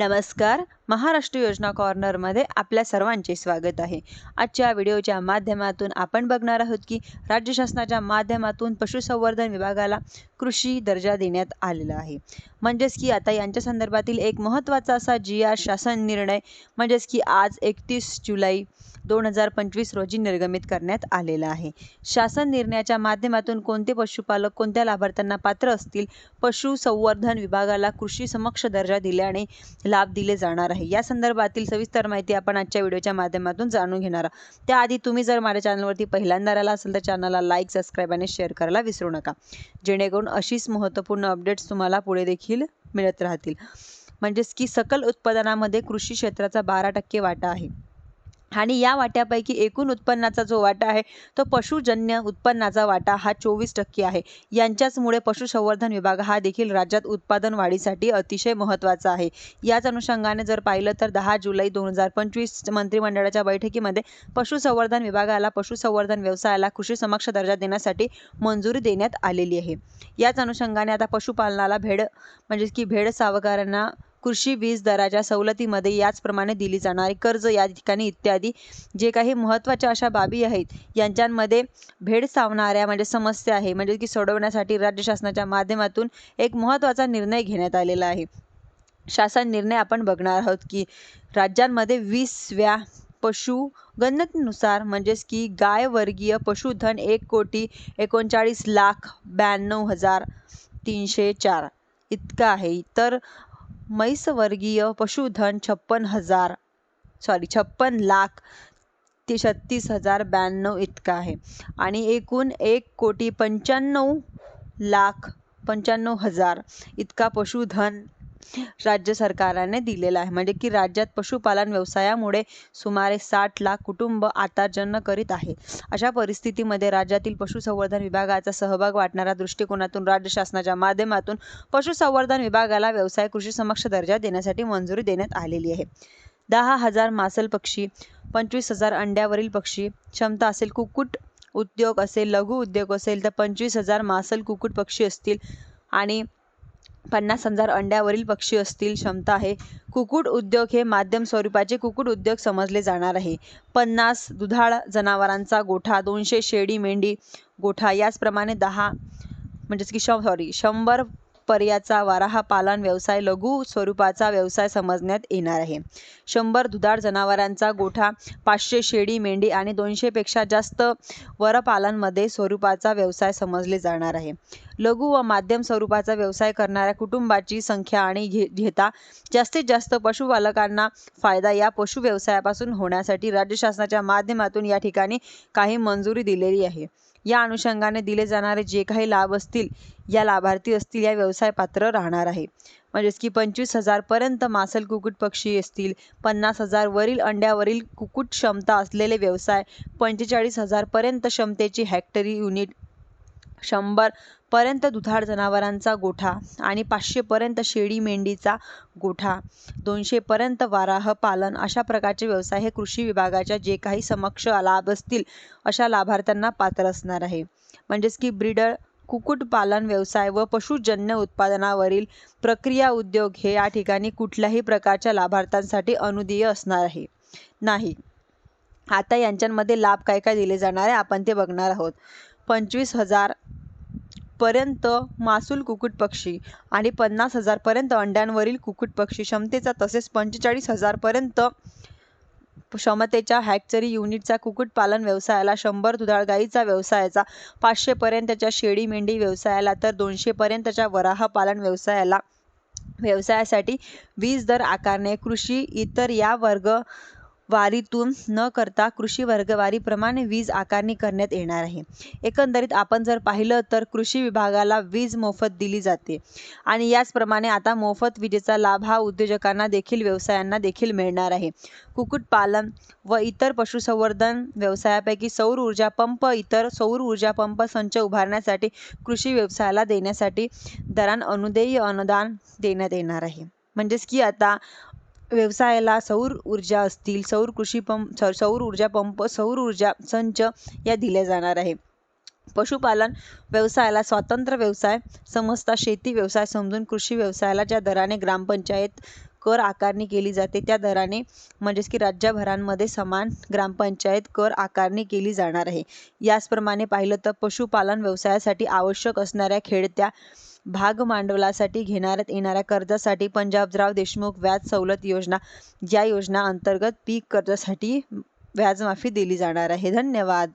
नमस्कार. महाराष्ट्र योजना कॉर्नरमध्ये आपल्या सर्वांचे स्वागत आहे. आजच्या व्हिडिओच्या माध्यमातून आपण बघणार आहोत की राज्य शासनाच्या माध्यमातून पशुसंवर्धन विभागाला कृषी दर्जा देण्यात आलेला आहे. म्हणजेच की आता यांच्या संदर्भातील एक महत्त्वाचा असा जी आर शासन निर्णय म्हणजेच की आज एकतीस जुलै दोन हजार पंचवीस रोजी निर्गमित करण्यात आलेला आहे. शासन निर्णयाच्या माध्यमातून कोणते पशुपालक कोणत्या लाभार्थ्यांना पात्र असतील? पशुसंवर्धन विभागाला कृषी समक्ष दर्जा दिल्याने लाभ दिले जाणार आहे आहे. या संदर्भातील सविस्तर माहिती आपण आजच्या व्हिडिओच्या माध्यमातून जाणून घेणार आहोत. त्याआधी तुम्ही जर माझ्या चॅनलवरती पहिल्यांदा आला असेल तर चॅनलला लाईक सबस्क्राईब आणि शेअर करायला विसरू नका. जेणेकरून अशीच महत्त्वपूर्ण अपडेट्स तुम्हाला पुढे देखील मिळत राहतील. म्हणजेच की सकल उत्पादनामध्ये कृषी क्षेत्राचा बारा टक्के वाटा आहे. आणि या वाट्यापैकी एकूण उत्पन्नाचा जो वाटा आहे तो पशुजन्य उत्पन्नाचा वाटा हा चोवीस टक्के आहे. यांच्याचमुळे पशुसंवर्धन विभाग हा देखील राज्यात उत्पादन वाढीसाठी अतिशय महत्त्वाचा आहे. याच अनुषंगाने जर पाहिलं तर दहा जुलै दोन हजार पंचवीस मंत्रिमंडळाच्या बैठकीमध्ये पशुसंवर्धन विभागाला पशुसंवर्धन व्यवसायाला कृषी समक्ष दर्जा देण्यासाठी मंजुरी देण्यात आलेली आहे. याच अनुषंगाने आता पशुपालनाला भेड म्हणजेच की भेड सावकारांना कृषी वीज दराच्या सवलतीमध्ये याचप्रमाणे दिली जाणारी कर्ज या ठिकाणी इत्यादी. जे काही महत्त्वाच्या अशा बाबी आहेत यांच्यामध्ये भेड सावणाऱ्या म्हणजे समस्या आहे. म्हणजे की सोडवण्यासाठी राज्य शासनाच्या माध्यमातून एक महत्त्वाचा निर्णय घेण्यात आलेला आहे. शासन निर्णय आपण बघणार आहोत की राज्यांमध्ये वीसव्या पशु गणनेनुसार म्हणजेच की गाय वर्गीय पशुधन एक कोटी एकोणचाळीस लाख ब्याण्णव हजार तीनशे चार इतकं आहे. तर म्हैसवर्गीय पशुधन छप्पन हजार सॉरी छप्पन लाख ते छत्तीस हजार ब्याण्णव इतका आहे. आणि एकूण एक कोटी पंच्याण्णव लाख पंच्याण्णव हजार इतका पशुधन राज्य सरकारने दिलेला आहे. म्हणजे की राज्यात पशुपालन व्यवसायामुळे सुमारे साठ लाख कुटुंब आता जन्म करीत आहे. अशा परिस्थितीमध्ये राज्यातील पशुसंवर्धन विभागाचा सहभाग वाटणाऱ्या दृष्टिकोनातून राज्य शासनाच्या माध्यमातून पशुसंवर्धन विभागाला व्यवसाय कृषी समक्ष दर्जा देण्यासाठी मंजुरी देण्यात आलेली आहे. दहा हजार मासल पक्षी पंचवीस हजार अंड्यावरील पक्षी क्षमता असेल कुक्कुट उद्योग असेल लघु उद्योग असेल तर पंचवीस हजार मासल कुक्कुट पक्षी असतील. आणि पन्नास हजार अंड्यावरील पक्षी असतील क्षमता आहे. कुक्कुट उद्योग हे माध्यम स्वरूपाचे कुक्कुट उद्योग समजले जाणार आहे. पन्नास दुधाळ जनावरांचा गोठा दोनशे शेळी मेंढी गोठा याचप्रमाणे दहा म्हणजेच की श सॉरी शंभर पर्याचा वाराहा पालन व्यवसाय लघु स्वरूपाचा व्यवसाय समजण्यात येणार आहे. शंभर दुधाळ जनावरांचा गोठा पाचशे शेळी मेंढी आणि दोनशेपेक्षा जास्त वरपालनमध्ये स्वरूपाचा व्यवसाय समजले जाणार आहे. लघु व माध्यम स्वरूपाचा व्यवसाय करणाऱ्या कुटुंबाची संख्या आणि घे घेता जास्तीत जास्त पशुपालकांना फायदा या पशु व्यवसायापासून होण्यासाठी राज्य शासनाच्या माध्यमातून या ठिकाणी काही मंजुरी दिलेली आहे. या अनुषंगाने दिले जाणारे जे काही लाभ असतील या लाभार्थी असतील या व्यवसाय पात्र राहणार आहे. म्हणजेच की पंचवीस हजारपर्यंत मासल कुक्कुट पक्षी असतील पन्नास हजारवरील अंड्यावरील कुक्कुट क्षमता असलेले व्यवसाय पंचेचाळीस हजारपर्यंत क्षमतेची हॅक्टरी युनिट शंभर पर्यंत दुधाळ जनावरांचा गोठा आणि पाचशेपर्यंत शेळी मेंढीचा गोठा. दोनशेपर्यंत वाराह पालन अशा प्रकारचे व्यवसाय हे कृषी विभागाच्या जे काही समक्ष लाभ असतील अशा लाभार्थ्यांना पात्र असणार आहे. म्हणजेच की ब्रीडर कुक्कुटपालन व्यवसाय व पशुजन्य उत्पादनावरील प्रक्रिया उद्योग हे या ठिकाणी कुठल्याही प्रकारच्या लाभार्थ्यांसाठी अनुदेय असणार आहे. नाही. आता यांच्यामध्ये लाभ काय काय दिले जाणार आहे आपण ते बघणार आहोत. पंचवीस हजार पर्यंत मासूल कुक्कुट पक्षी आणि पन्नास हजारपर्यंत अंड्यांवरील कुक्कुटपक्षी क्षमतेचा तसेच पंचेचाळीस हजारपर्यंत क्षमतेच्या हॅक्चरी युनिटचा कुक्कुटपालन व्यवसायाला शंभर दुधाळ गाईचा व्यवसायाचा पाचशेपर्यंतच्या शेळी मेंढी व्यवसायाला तर दोनशेपर्यंतच्या वराह पालन व्यवसायाला. व्यवसायासाठी वीज दर आकारणे कृषी इतर या वर्ग वारीतून न करता कृषी वर्गवारीप्रमाणे वीज आकारणी करण्यात येणार आहे. एकंदरीत आपण जर पाहिलं तर कृषी विभागाला वीज मोफत दिली जाते. आणि याचप्रमाणे आता मोफत विजेचा लाभ हा उद्योजकांना देखील व्यवसायांना देखील मिळणार आहे. कुक्कुटपालन व इतर पशुसंवर्धन व्यवसायापैकी सौर ऊर्जा पंप इतर सौर ऊर्जा पंप संच उभारण्यासाठी कृषी व्यवसायाला देण्यासाठी दरान अनुदेय अनुदान देण्यात येणार आहे. म्हणजेच की आता व्यवसायाला सौर ऊर्जा असतील सौर कृषी पंप सौर ऊर्जा पंप सौर ऊर्जा संच या दिल्या जाणार आहे. पशुपालन व्यवसायाला स्वतंत्र व्यवसाय समजता शेती व्यवसाय समजून कृषी व्यवसायाला ज्या दराने ग्रामपंचायत कर आकारणी केली जाते त्या दराने म्हणजेच की राज्यभरांमध्ये समान ग्रामपंचायत कर आकारणी केली जाणार आहे. याचप्रमाणे पाहिलं तर पशुपालन व्यवसायासाठी आवश्यक असणाऱ्या खेळत्या भाग भांडवलासाठी घेण्यात येणाऱ्या कर्जासाठी पंजाबराव देशमुख व्याज सवलत योजना या योजना अंतर्गत पीक कर्जासाठी व्याजमाफी दिली जाणार आहे. धन्यवाद.